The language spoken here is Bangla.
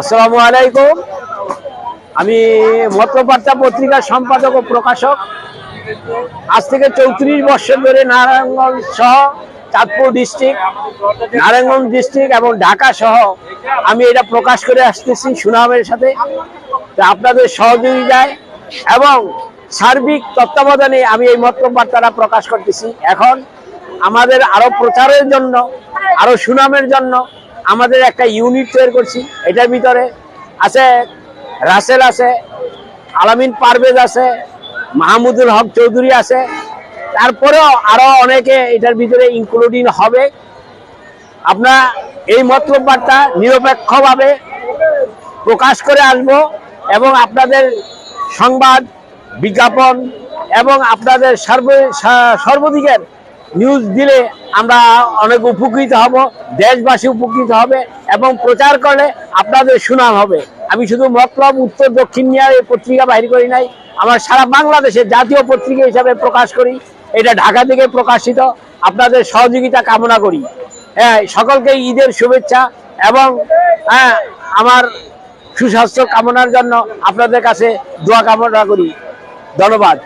আসসালামু আলাইকুম। আমি মতবার্তা পত্রিকার সম্পাদক ও প্রকাশক। আজ থেকে চৌত্রিশ বছর ধরে নারায়ণগঞ্জ সহ চাঁদপুর ডিস্ট্রিক্ট, নারায়ণগঞ্জ ডিস্ট্রিক্ট এবং ঢাকা সহ আমি এটা প্রকাশ করে আসতেছি সুনামের সাথে। আপনাদের সহযোগিতায় এবং সার্বিক তত্ত্বাবধানে আমি এই মতবার্তাটা প্রকাশ করতেছি। এখন আমাদের আরও প্রচারের জন্য, আরও সুনামের জন্য আমাদের একটা ইউনিট তৈরি করছি, এটার ভিতরে আছে রাসেল আছে, আলামিন পারভেজ আছে, মাহমুদুল হক চৌধুরী আছে। তারপরেও আরও অনেকে এটার ভিতরে ইনক্লুডিং হবে। আপনার এই মতলব বার্তা নিরপেক্ষভাবে প্রকাশ করে আসব এবং আপনাদের সংবাদ, বিজ্ঞাপন এবং আপনাদের সর্ব সর্বদিকের নিউজ দিলে আমরা অনেক উপকৃত হব, দেশবাসী উপকৃত হবে এবং প্রচার করলে আপনাদের সুনাম হবে। আমি শুধু মতলব, উত্তর, দক্ষিণ নিয়ে এই পত্রিকা বাইর করি নাই, আমার সারা বাংলাদেশে জাতীয় পত্রিকা হিসাবে প্রকাশ করি। এটা ঢাকা থেকে প্রকাশিত। আপনাদের সহযোগিতা কামনা করি। হ্যাঁ সকলকে ঈদের শুভেচ্ছা এবং হ্যাঁ আমার সুস্বাস্থ্য কামনার জন্য আপনাদের কাছে দোয়া কামনা করি। ধন্যবাদ।